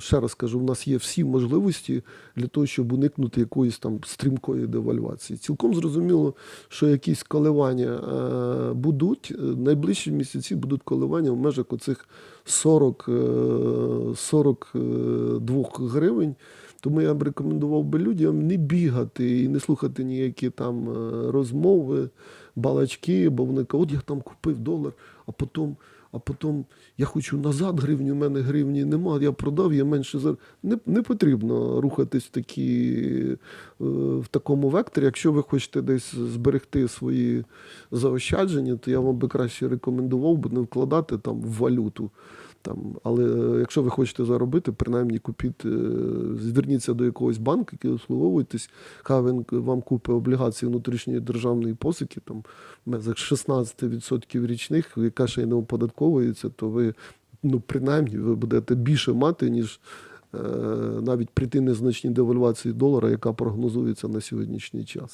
ще раз кажу, у нас є всі можливості для того, щоб уникнути якоїсь там стрімкої девальвації. Цілком зрозуміло, що якісь коливання е, будуть. Е, Найближчі місяці будуть коливання в межах оцих 40, е, 42 гривень. Тому я б рекомендував би людям не бігати і не слухати ніякі там е, розмови, балачки, бо вони кажуть, от я там купив долар, а потім, а потім я хочу назад гривню, в мене гривні нема, я продав, я менше зар... не, не потрібно рухатись в, такі, е, в такому векторі. Якщо ви хочете десь зберегти свої заощадження, то я вам би краще рекомендував би не вкладати там в валюту. Там, але е, якщо ви хочете заробити, принаймні купіть, е, зверніться до якогось банку, який обслуговуєтесь, хай він вам купить облігації внутрішньої державної посики, там межах 16% річних, яка ще й не оподатковується, то ви ну, принаймні ви будете більше мати, ніж е, навіть при тій незначній девальвації долара, яка прогнозується на сьогоднішній час.